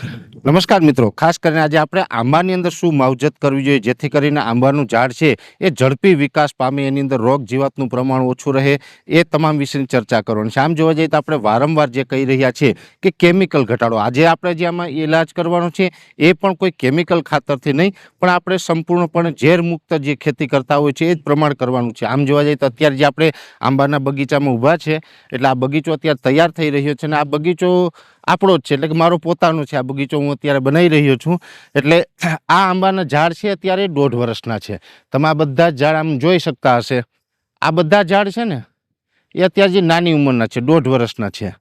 નમસ્કાર મિત્રો. ખાસ કરીને આજે આપણે આંબાની અંદર શું માવજત કરવી જોઈએ, જેથી કરીને આંબાનું ઝાડ છે એ ઝડપી વિકાસ પામે, એની અંદર રોગ જીવાતનું પ્રમાણ ઓછું રહે એ તમામ વિશેની ચર્ચા કરવાની છે. આમ જોવા જઈએ તો આપણે વારંવાર જે કહી રહ્યા છે કે કેમિકલ ઘટાડો. આજે આપણે જે આમાં ઇલાજ કરવાનો છે એ પણ કોઈ કેમિકલ ખાતરથી નહીં, પણ આપણે સંપૂર્ણપણે ઝેરમુક્ત જે ખેતી કરતા હોય છે એ જ પ્રમાણ કરવાનું છે. આમ જોવા જઈએ તો અત્યારે જે આપણે આંબાના બગીચામાં ઊભા છે, એટલે આ બગીચો અત્યારે તૈયાર થઈ રહ્યો છે અને આ બગીચો આપણો જ છે, એટલે કે મારો પોતાનો છે આ બગીચો હું અત્યારે બનાવી રહ્યો છું. એટલે આ આંબાના ઝાડ છે અત્યારે દોઢ વર્ષના છે. તમે આ બધા ઝાડ આમ જોઈ શકતા હશે. આ બધા ઝાડ છે ને, એ અત્યારે જે નાની ઉંમરના છે, દોઢ વર્ષના છે.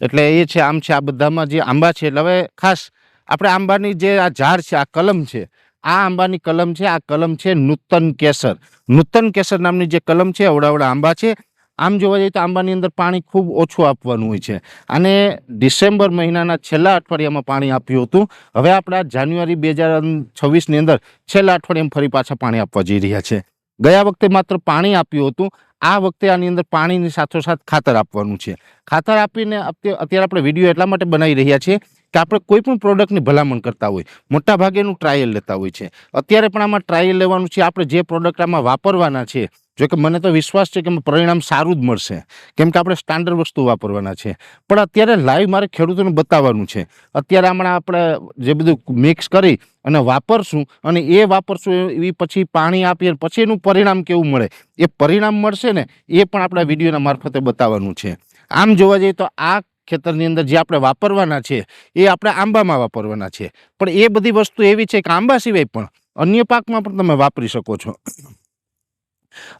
એટલે એ છે, આમ છે, આ બધામાં જે આંબા છે, એટલે હવે ખાસ આપણે આંબાની જે આ ઝાડ છે, આ કલમ છે, આ આંબાની કલમ છે, આ કલમ છે નૂતન કેસર. નૂતન કેસર નામની જે કલમ છે અવડાવડા આંબા છે આમ જોવા જઈએ તો આંબાની અંદર પાણી ખૂબ ઓછું આપવાનું હોય છે. અને ડિસેમ્બર મહિનાના છેલ્લા અઠવાડિયામાં પાણી આપ્યું હતું. હવે આપણા જાન્યુઆરી બે હજાર છવ્વીસની અંદર છેલ્લા અઠવાડિયામાં ફરી પાછા પાણી આપવા જઈ રહ્યા છે. ગયા વખતે માત્ર પાણી આપ્યું હતું. આ વખતે આની અંદર પાણીની સાથોસાથ ખાતર આપવાનું છે. ખાતર આપીને અત્ય- અત્યારે આપણે વીડિયો એટલા માટે બનાવી રહ્યા છીએ કે આપણે કોઈ પણ પ્રોડક્ટની ભલામણ કરતા હોય. મોટા ભાગેનું ટ્રાયલ લેતા હોય છે. અત્યારે પણ આમાં ટ્રાયલ લેવાનું છે. આપણે જે પ્રોડક્ટ આમાં વાપરવાના છે, જો કે મને તો વિશ્વાસ છે કે પરિણામ સારું જ મળશે. કેમ કે આપણે સ્ટાન્ડર્ડ વસ્તુ વાપરવાના છે. પણ અત્યારે લાઈવ મારે ખેડૂતોને બતાવવાનું છે. અત્યારે હમણાં આપણે જે બધું મિક્સ કરી અને વાપરશું અને એ વાપરશું એવી પછી પાણી આપીએ પછી એનું પરિણામ કેવું મળે? એ પરિણામ મળશે ને, એ પણ આપણા વિડીયોના મારફતે બતાવવાનું છે. આમ જોવા જઈએ તો આ ખેતરની અંદર જે આપણે વાપરવાના છે, એ આપણે આંબામાં વાપરવાના છે. પણ એ બધી વસ્તુ એવી છે કે આંબા સિવાય પણ અન્ય પાકમાં પણ તમે વાપરી શકો છો.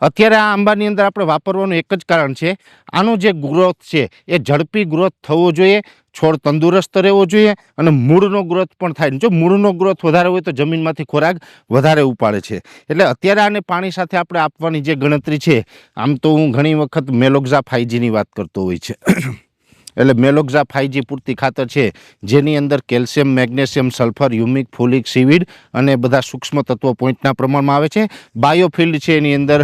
અત્યારે આ આંબાની અંદર આપણે વાપરવાનું એક જ કારણ છે, આનો જે ગ્રોથ છે, એ ઝડપી ગ્રોથ થવો જોઈએ છોડ તંદુરસ્ત રહેવો જોઈએ અને મૂળનો ગ્રોથ પણ થાય. જો મૂળનો ગ્રોથ વધારે હોય તો જમીનમાંથી ખોરાક વધારે ઉપાડે છે. એટલે અત્યારે આને પાણી સાથે આપણે આપવાની જે ગણતરી છે, આમ તો હું ઘણી વખત મેલોક્ઝા ફાઈજીની વાત કરતો હોય છે. એટલે મેલોક્ઝા ફાઈજી પૂરતી ખાતર છે, જેની અંદર calcium, magnesium, sulphur humic folic, seaweed અને બધા સૂક્ષ્મ તત્વો પોઈન્ટના પ્રમાણમાં આવે છે. બાયોફિલ્ડ છે એની અંદર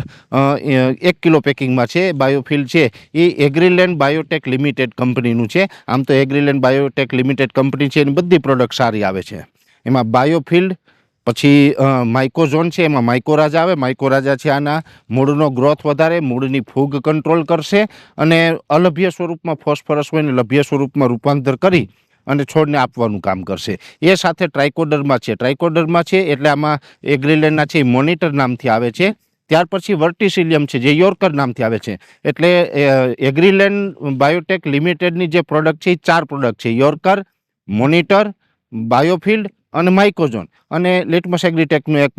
એક કિલો પેકિંગમાં છે. બાયોફિલ્ડ છે એ એગ્રીલેન્ડ બાયોટેક લિમિટેડ કંપનીનું છે. આમ તો એગ્રીલેન્ડ બાયોટેક લિમિટેડ કંપની છે, એની બધી પ્રોડક્ટ સારી આવે છે. એમાં બાયોફિલ્ડ પછી માઇકોઝોન છે, એમાં માઇકોરાજા આવે. માઇકોરાજા છે આના મૂળનો ગ્રોથ વધારે, મૂળની ફૂગ કંટ્રોલ કરશે અને અલભ્ય સ્વરૂપમાં ફોસ્ફરસ હોય લભ્ય સ્વરૂપમાં રૂપાંતર કરી અને છોડને આપવાનું કામ કરશે. એ સાથે ટ્રાઇકોડરમાં છે. ટ્રાઇકોડરમાં છે એટલે આમાં એગ્રીલેન્ડના છે, એ મોનિટર નામથી આવે છે. ત્યાર પછી વર્ટિસિલિયમ છે, જે યોર્કર નામથી આવે છે. એટલે એગ્રીલેન્ડ બાયોટેક લિમિટેડની જે પ્રોડક્ટ છે, એ ચાર પ્રોડક્ટ છે. યોર્કર મોનિટર બાયોફિલ્ડ અને માઇકોઝોન અને લેટમસ એગ્રીટેકનું એક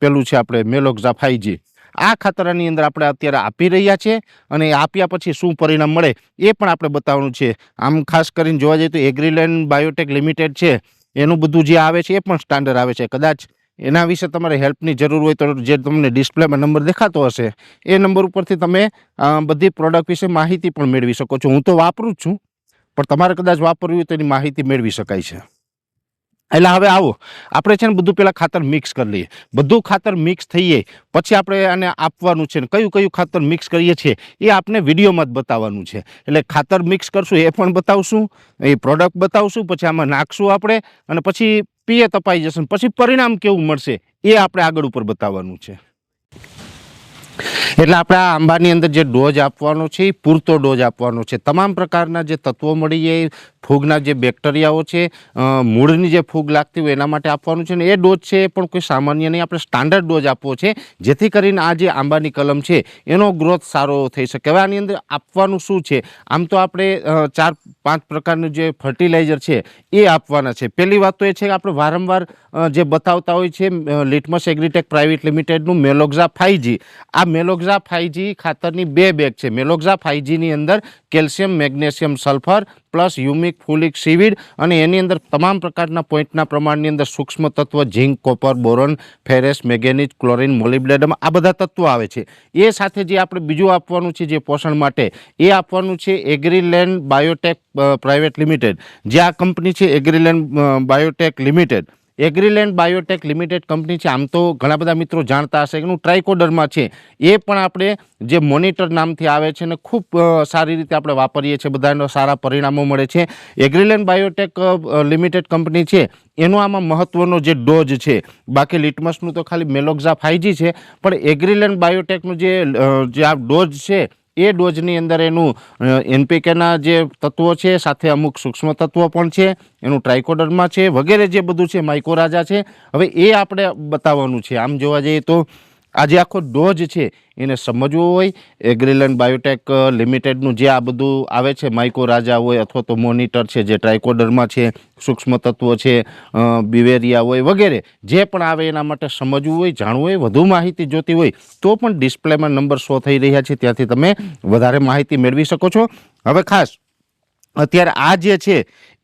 પેલું છે આપણે મેલોક્ઝા ફાઈજી આ ખાતરાની અંદર આપણે અત્યારે આપી રહ્યા છીએ અને આપ્યા પછી શું પરિણામ મળે એ પણ આપણે બતાવવાનું છે. આમ ખાસ કરીને જોવા જઈએ તો એગ્રીલેન્ડ બાયોટેક લિમિટેડ છે. એનું બધું જે આવે છે એ પણ સ્ટાન્ડર્ડ આવે છે. કદાચ એના વિશે તમારે હેલ્પની જરૂર હોય તો જે તમને ડિસ્પ્લેમાં નંબર દેખાતો હશે, એ નંબર ઉપરથી તમે બધી પ્રોડક્ટ વિશે માહિતી પણ મેળવી શકો છો. હું તો વાપરું જ છું, પણ તમારે કદાચ વાપરવી હોય તો એની માહિતી મેળવી શકાય છે. એટલે હવે આવો, આપણે છે ને બધું પહેલાં ખાતર મિક્સ કરી લઈએ. બધું ખાતર મિક્સ થઈએ, પછી આપણે આને આપવાનું છે ને, કયું કયું ખાતર મિક્સ કરીએ છીએ, એ આપણે વિડીયોમાં જ બતાવવાનું છે. એટલે ખાતર મિક્સ કરશું, એ પણ બતાવશું, એ પ્રોડક્ટ બતાવશું, પછી આમાં નાખશું આપણે, અને પછી પીએ તપાઈ જશે પછી પરિણામ કેવું મળશે, એ આપણે આગળ ઉપર બતાવવાનું છે. એટલે આપણે આ આંબાની અંદર જે ડોઝ આપવાનો છે, એ પૂરતો ડોઝ આપવાનો છે. તમામ પ્રકારના જે તત્વો મળી જાય, ફૂગના જે બેક્ટેરિયાઓ છે મૂળની જે ફૂગ લાગતી હોય એના માટે આપવાનું છે ને એ ડોઝ છે એ પણ કોઈ સામાન્ય નહીં. આપણે સ્ટાન્ડર્ડ ડોઝ આપવો છે, જેથી કરીને આ જે આંબાની કલમ છે, એનો ગ્રોથ સારો થઈ શકે. હવે આની અંદર આપવાનું શું છે? આમ તો આપણે ચાર, પાંચ પ્રકારનું જે ફર્ટિલાઇઝર છે, એ આપવાના છે. પહેલી વાત તો એ છે કે આપણે વારંવાર જે બતાવતા હોય છે લિટમસ એગ્રીટેક પ્રાઇવેટ લિમિટેડનું મેલોક્ઝા ફાઈજી આ મેલોક્ઝા ફાઈજી ખાતરની બે બેગ છે. મેલોક્ઝા ફાઈજીની અંદર calcium, magnesium, sulphur plus humic folic seaweed અને એની અંદર તમામ પ્રકારના પોઈન્ટના પ્રમાણની અંદર સૂક્ષ્મ તત્વ, zinc, copper, boron, ferrous, manganese, chlorine molybdenum આ બધા તત્વો આવે છે. એ સાથે જે આપણે બીજું આપવાનું છે જે પોષણ માટે, એ આપવાનું છે એગ્રીલેન્ડ બાયોટેક પ્રાઇવેટ લિમિટેડ. જે આ કંપની છે Agriland Biotech Limited. Agriland Biotech Limited company છે. આમ તો ઘણા બધા મિત્રો જાણતા હશે એનું ટ્રાઇકોડરમાં છે. એ પણ આપણે જે મોનિટર નામથી આવે છે ને ખૂબ સારી રીતે આપણે વાપરીએ છીએ. બધાનો સારા પરિણામો મળે છે. એગ્રીલેન્ડ બાયોટેક લિમિટેડ કંપની છે. એનો આમાં મહત્ત્વનો જે ડોઝ છે, બાકી લિટમસનું તો ખાલી મેલોક્ઝા ફાઈજી છે. પણ એગ્રીલેન્ડ બાયોટેકનું જે આ ડોઝ છે એ ડોઝની અંદર એનું એનપીકેના જે તત્વો છે, સાથે અમુક સૂક્ષ્મ તત્વો પણ છે, એનું ટ્રાઇકોડરમાં છે, વગેરે જે બધું છે, માઇકોરાજા છે. હવે એ આપણે બતાવવાનું છે. આમ જોવા જઈએ તો આ જે આખો ડોઝ છે, એને સમજવો હોય. એગ્રીલેન્ડ બાયોટેક લિમિટેડનું જે આ બધું આવે છે, માઇકો રાજા હોય અથવા તો મોનિટર છે, જે ટ્રાઇકોડરમાં છે, સૂક્ષ્મ તત્વો છે બિવેરિયા હોય વગેરે, જે પણ આવે એના માટે સમજવું હોય, જાણવું હોય, વધુ માહિતી જોતી હોય, તો પણ ડિસ્પ્લેમાં નંબર શો થઈ રહ્યા છે, ત્યાંથી તમે વધારે માહિતી મેળવી શકો છો. હવે ખાસ અત્યારે આ જે છે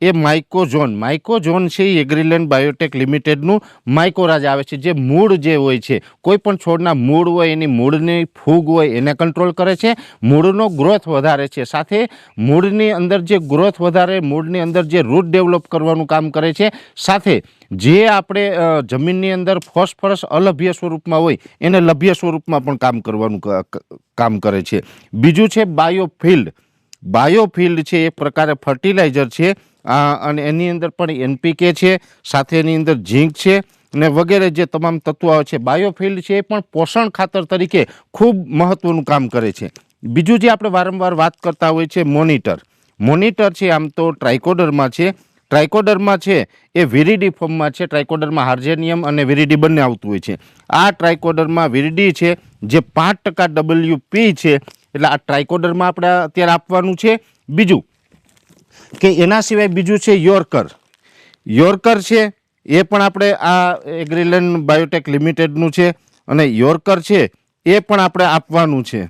એ માઇકોઝોન માઇકોઝોન છે એ એગ્રીલેન્ડ બાયોટેક લિમિટેડનું માઇકોરાજ આવે છે. જે મૂળ જે હોય છે, કોઈ પણ છોડના મૂળ હોય, એની મૂળની ફૂગ હોય, એને કંટ્રોલ કરે છે. મૂળનો ગ્રોથ વધારે છે. સાથે મૂળની અંદર જે ગ્રોથ વધારે, મૂળની અંદર જે રૂટ ડેવલપ કરવાનું કામ કરે છે. સાથે જે આપણે જમીનની અંદર ફોસ્ફરસ અલભ્ય સ્વરૂપમાં હોય, એને લભ્ય સ્વરૂપમાં પણ કામ કરવાનું કામ કરે છે. બીજું છે બાયોફિલ્ડ બાયોફિલ્ડ છે એક પ્રકારે ફર્ટિલાઇઝર છે. અને એની અંદર પણ એનપીકે છે, સાથે એની અંદર ઝીંક છે ને વગેરે જે તમામ તત્વો છે. બાયોફિલ્ડ છે, એ પણ પોષણ ખાતર તરીકે ખૂબ મહત્ત્વનું કામ કરે છે. બીજું જે આપણે વારંવાર વાત કરતા હોઈએ છીએ, મોનિટર. મોનિટર છે, આમ તો ટ્રાઇકોડરમાં છે. ટ્રાઇકોડરમાં છે, એ વિરીડી ફોર્મમાં છે. ટ્રાઇકોડરમાં હાર્જેનિયમ અને વિરીડી બંને આવતું હોય છે. આ ટ્રાઇકોડરમાં વિરીડી છે, જે પાંચ ટકા ડબલ્યુ પી છે એટલે આ ટ્રાઇકોડરમાં આપણે અત્યારે આપવાનું છે. બીજું કે એના સિવાય બીજું છે યોર્કર. યોર્કર છે એ પણ આપણે આ એગ્રીલેન્ડ બાયોટેક લિમિટેડનું છે અને યોર્કર છે એ પણ આપણે આપવાનું છે.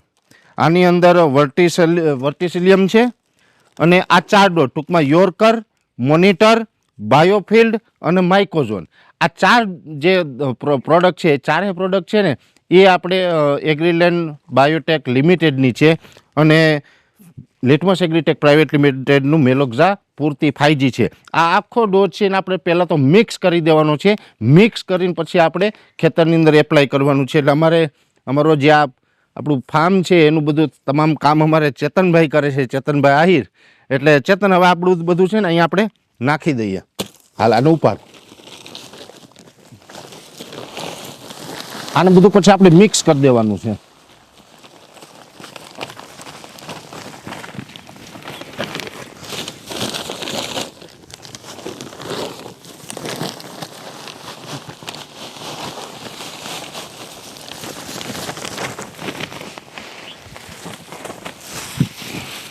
આની અંદર વર્ટિસલ, વર્ટિસિલિયમ છે અને આ ચાર ડોટ ટૂંકમાં યોર્કર, મોનિટર, બાયોફિલ્ડ અને માઇકોઝોન. આ ચાર જે પ્રોડક્ટ છે ચારે પ્રોડક્ટ છે ને એ આપણે એગ્રીલેન્ડ બાયોટેક લિમિટેડની છે અને લેટમસ એગ્રીટેક પ્રાઇવેટ લિમિટેડનું મેલોક્ઝા પૂરતી ફાઈજી છે. આ આખો ડોઝ છે ને આપણે પહેલાં તો મિક્સ કરી દેવાનો છે. મિક્સ કરીને પછી આપણે ખેતરની અંદર એપ્લાય કરવાનું છે. એટલે અમારે, અમારો જે આ આપણું ફાર્મ છે એનું બધું તમામ કામ અમારે ચેતનભાઈ કરે છે. ચેતનભાઈ આહિર. એટલે ચેતન, હવે આપણું બધું છે ને અહીંયા આપણે નાખી દઈએ. હાલ આનો ઉપાડ. આને બધું પછી આપણે મિક્સ કરી દેવાનું છે.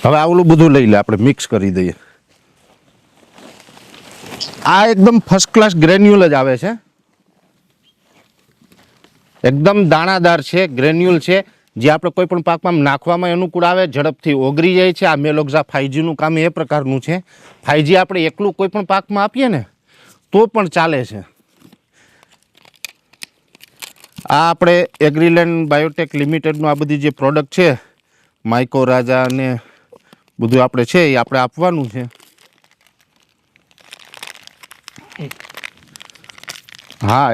હવે આવલું બધું લઈ લે, આપણે મિક્સ કરી દઈએ. આ એકદમ ફર્સ્ટ ક્લાસ ગ્રેન્યુલ જ આવે છે. એકદમ દાણાદાર છે, ગ્રેન્યુલ છે, જે આપણે કોઈ પણ પાકમાં નાખવામાં અનુકૂળ આવે, ઝડપથી ઓગરી જાય છે. આ મેલોક્ઝા ફાઈજીનું કામ એ પ્રકારનું છે. ફાઈજી આપણે એકલું કોઈ પણ પાકમાં આપીએ ને, તો પણ ચાલે છે. આ આપણે એગ્રીલેન્ડ બાયોટેક લિમિટેડનું આ બધી જે પ્રોડક્ટ છે, માઇકો રાજા અને બધું આપણે છે, એ આપણે આપવાનું છે. હા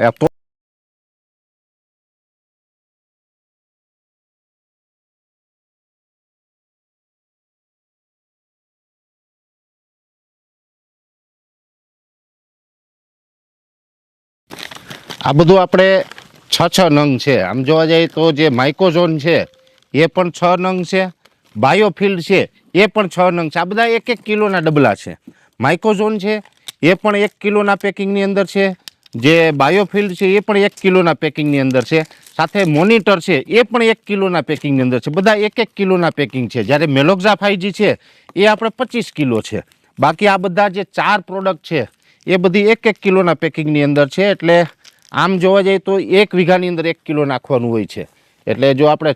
આ બધું આપણે છ છ નંગ છે. આમ જોવા જઈએ તો જે માઇકોઝોન છે, એ પણ છ નંગ છે. બાયોફિલ્ડ છે, એ પણ છ નંગ છે. આ બધા એક એક કિલોના ડબલા છે. માઇકોઝોન છે, એ પણ એક કિલોના પેકિંગની અંદર છે. જે બાયોફિલ્ડ છે, એ પણ એક કિલોના પેકિંગની અંદર છે. સાથે મોનિટર છે, એ પણ એક કિલોના પેકિંગની અંદર છે. બધા એક એક કિલોના પેકિંગ છે. જ્યારે મેલોક્ઝા ફાઈજી છે, એ આપણે પચીસ કિલો છે. બાકી આ બધા જે ચાર પ્રોડક્ટ છે, એ બધી એક એક કિલોના પેકિંગની અંદર છે. એટલે આમ જોવા જઈએ તો એક વીઘાની અંદર એક કિલો નાખવાનું હોય છે. એટલે જો આપણે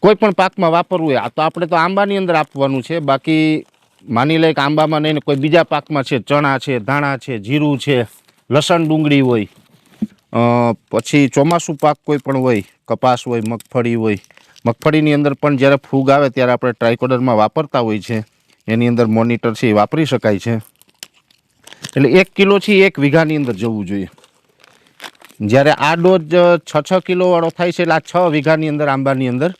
કોઈ પણ પાકમાં વાપરવું હોય, આ તો આપણે તો આંબાની અંદર આપવાનું છે. બાકી માની લઈએ કે આંબામાં નહીં કોઈ બીજા પાકમાં છે, ચણા છે, ધાણા છે, જીરું છે, લસણ ડુંગળી હોય પછી ચોમાસું પાક કોઈ પણ હોય, કપાસ હોય, મગફળી હોય, મગફળીની અંદર પણ જ્યારે ફૂગ આવે ત્યારે આપણે ટ્રાયકોડરમાં વાપરતા હોય છે. એની અંદર મોનિટર છે એ વાપરી શકાય છે. એટલે એક કિલોથી એક વીઘાની અંદર જવું જોઈએ. જ્યારે આ ડોઝ છ છ કિલોવાળો થાય છે, એટલે આ છ વીઘાની અંદર, આંબાની અંદર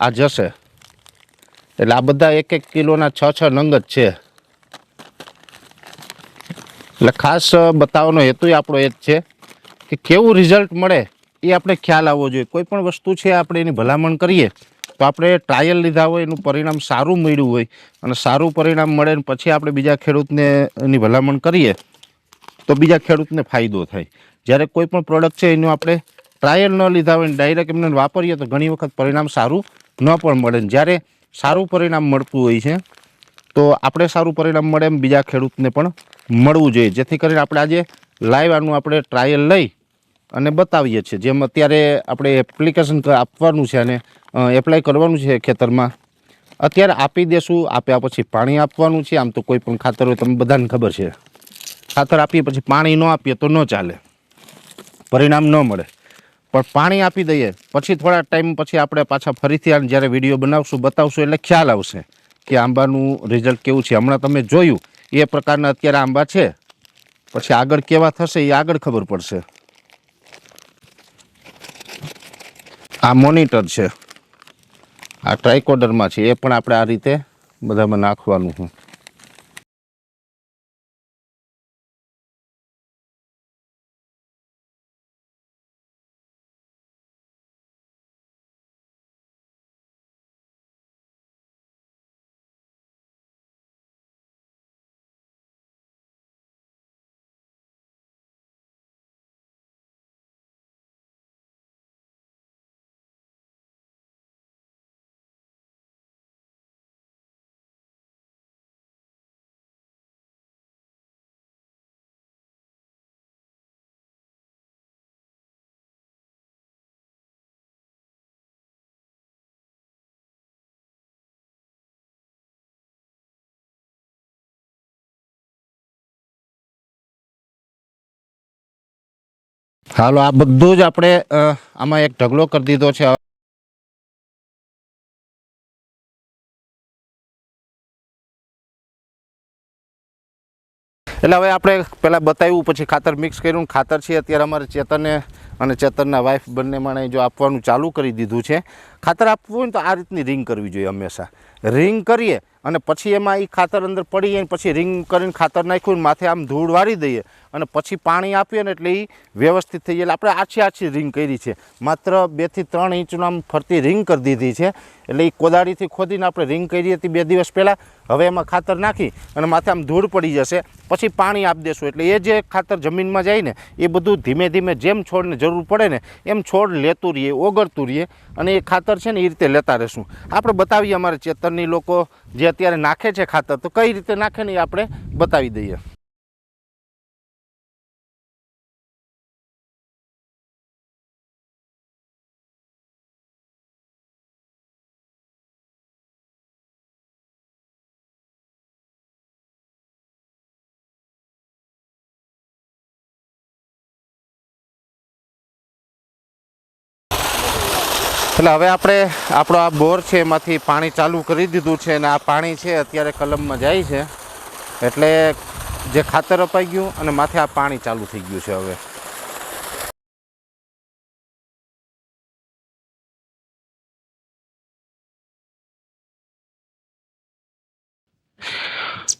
આ જશે. એટલે આ બધા એક એક કિલોના છ છ નંગ જ છે. એટલે ખાસ બતાવવાનો હેતુ આપણો એ જ છે કે કેવું રિઝલ્ટ મળે એ આપણે ખ્યાલ આવવો જોઈએ. કોઈ પણ વસ્તુ છે આપણે એની ભલામણ કરીએ, તો આપણે ટ્રાયલ લીધા હોય, એનું પરિણામ સારું મળ્યું હોય, અને સારું પરિણામ મળે પછી આપણે બીજા ખેડૂતને એની ભલામણ કરીએ, તો બીજા ખેડૂતને ફાયદો થાય. જ્યારે કોઈ પણ પ્રોડક્ટ છે એનું આપણે ટ્રાયલ ન લીધા હોય ડાયરેક્ટ એમને વાપરીએ તો ઘણી વખત પરિણામ સારું ન પણ મળે જ્યારે સારું પરિણામ મળતું હોય છે, તો આપણે સારું પરિણામ મળે એમ બીજા ખેડૂતને પણ મળવું જોઈએ. જેથી કરીને આપણે આજે લાઈવ આનું આપણે ટ્રાયલ લઈ અને બતાવીએ છીએ. જેમ અત્યારે આપણે એપ્લિકેશન આપવાનું છે અને એપ્લાય કરવાનું છે ખેતરમાં, અત્યારે આપી દેશું, આપ્યા પછી પાણી આપવાનું છે. આમ તો કોઈ પણ ખાતર હોય, તમને બધાને ખબર છે. ખાતર આપીએ પછી પાણી ન આપીએ તો ન ચાલે. પરિણામ ન મળે. પણ પાણી આપી દઈએ. પછી થોડા ટાઈમ પછી આપણે પાછા ફરીથી આને જ્યારે વીડિયો બનાવશું, બતાવશું, એટલે ખ્યાલ આવશે કે આંબાનું રિઝલ્ટ કેવું છે. હમણાં તમે જોયું, એ પ્રકારના અત્યારે આંબા છે. પછી આગળ કેવા થશે, એ આગળ ખબર પડશે. આ મોનિટર છે. આ ટ્રાયકોડરમાં છે. એ પણ આપણે આ રીતે બધામાં નાખવાનું છે. હાલો, આ બધું જ આપણે આમાં એક ઢગલો કરી દીધો છે. એટલે હવે આપણે પહેલાં બતાવ્યું, પછી ખાતર મિક્સ કર્યું ખાતર છે અત્યારે અમારે ચેતને અને ચેતનના વાઈફ બંને માણે જો આપવાનું ચાલુ કરી દીધું છે. ખાતર આપવું હોય ને તો આ રીતની રિંગ કરવી જોઈએ હંમેશા. રિંગ કરીએ અને પછી એમાં એ ખાતર અંદર પડી જાય પછી રિંગ કરીને ખાતર નાખ્યું માથે આમ ધૂળ વાળી દઈએ. અને પછી પાણી આપીએ ને એટલે એ વ્યવસ્થિત થઈ જાય. આપણે આછી આછી રિંગ કરી છે. માત્ર બેથી ત્રણ ઇંચનું આમ ફરતી રિંગ કરી દીધી છે. એટલે એ કોદાળીથી ખોદીને આપણે રિંગ કરી હતી બે દિવસ પહેલાં. હવે એમાં ખાતર નાખી અને માથે આમ ધૂળ પડી જશે. પછી પાણી આપી દેશું. એટલે એ જે ખાતર જમીનમાં જાય ને, એ બધું ધીમે ધીમે જેમ છોડને જરૂર પડે ને, એમ છોડ લેતું રહીએ, ઓગળતું રહીએ અને એ ખાતર છે ને એ રીતે લેતા રહેશું. આપણે બતાવીએ અમારે ચેતનની લોકો જે અત્યારે નાખે છે ખાતર, તો કઈ રીતે નાખે ને એ આપણે બતાવી દઈએ. એટલે હવે આપણે આપણો આ બોર છે એમાંથી પાણી ચાલુ કરી દીધું છે અને આ પાણી છે અત્યારે કલમમાં જાય છે. એટલે જે ખાતર અપાઈ ગયું અને માથે આ પાણી ચાલુ થઈ ગયું છે હવે.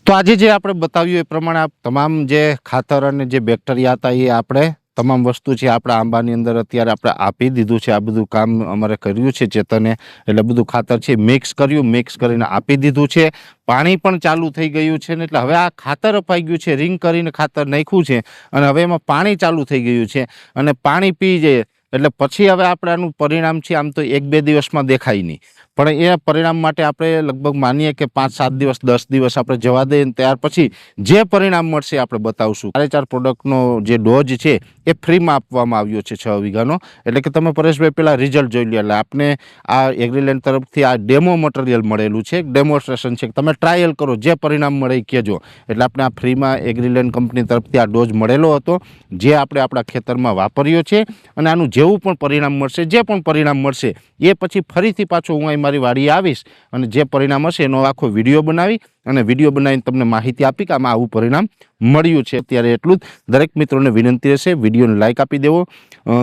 તો આજે જે આપણે બતાવ્યું એ પ્રમાણે આ તમામ જે ખાતર અને જે બેક્ટેરિયા હતા એ આપણે તમામ વસ્તુ છે આપણા આંબાની અંદર અત્યારે આપણે આપી દીધું છે, આ બધું કામ અમારે કર્યું છે, ચેતને. એટલે બધું ખાતર છે મિક્સ કર્યું મિક્સ કરીને આપી દીધું છે. પાણી પણ ચાલુ થઈ ગયું છે ને એટલે હવે આ ખાતર અપાઈ ગયું છે રિંગ કરીને ખાતર નાખ્યું છે અને હવે એમાં પાણી ચાલુ થઈ ગયું છે. અને પાણી પી જઈએ એટલે પછી હવે આપણે આનું પરિણામ છે, આમ તો એક બે દિવસમાં દેખાય નહીં. પણ એ પરિણામ માટે આપણે લગભગ માનીએ કે પાંચ, સાત દિવસ, દસ દિવસ આપણે જવા દઈએ ત્યાર પછી જે પરિણામ મળશે આપણે બતાવશું. ચારે ચાર પ્રોડક્ટનો જે ડોઝ છે એ ફ્રીમાં આપવામાં આવ્યો છે છ વીઘાનો. એટલે કે તમે પરેશભાઈ પહેલાં રિઝલ્ટ જોઈ લો એટલે આપને આ એગ્રીલેન્ડ તરફથી આ ડેમો મટીરિયલ મળેલું છે. ડેમોન્સ્ટ્રેશન છે. તમે ટ્રાયલ કરો, જે પરિણામ મળે એ કહેજો. એટલે આપણે આ ફ્રીમાં એગ્રીલેન્ડ કંપની તરફથી આ ડોઝ મળેલો હતો, જે આપણે આપણા ખેતરમાં વાપર્યો છે. અને આનું જેવું પણ પરિણામ મળશે, જે પણ પરિણામ મળશે, એ પછી ફરીથી પાછું હું અહીં તમારી વાડી આવીશ અને જે પરિણામ હશે એનો આખો વીડિયો બનાવી અને વીડિયો બનાવીને તમને માહિતી આપી કે આમાં આવું પરિણામ મળ્યું છે. ત્યારે એટલું જ. દરેક મિત્રોને વિનંતી રહેશે, વિડીયોને લાઇક આપી દેવો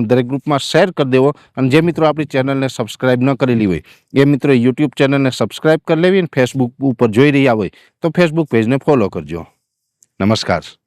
દરેક ગ્રુપમાં શેર કરી દેવો અને જે મિત્રો આપણી ચેનલને સબસ્ક્રાઇબ ન કરેલી હોય, એ મિત્રો યુટ્યુબ ચેનલને સબસ્ક્રાઇબ કરી લેવી અને ફેસબુક ઉપર જોઈ રહ્યા હોય તો ફેસબુક પેજને ફોલો કરજો. નમસ્કાર.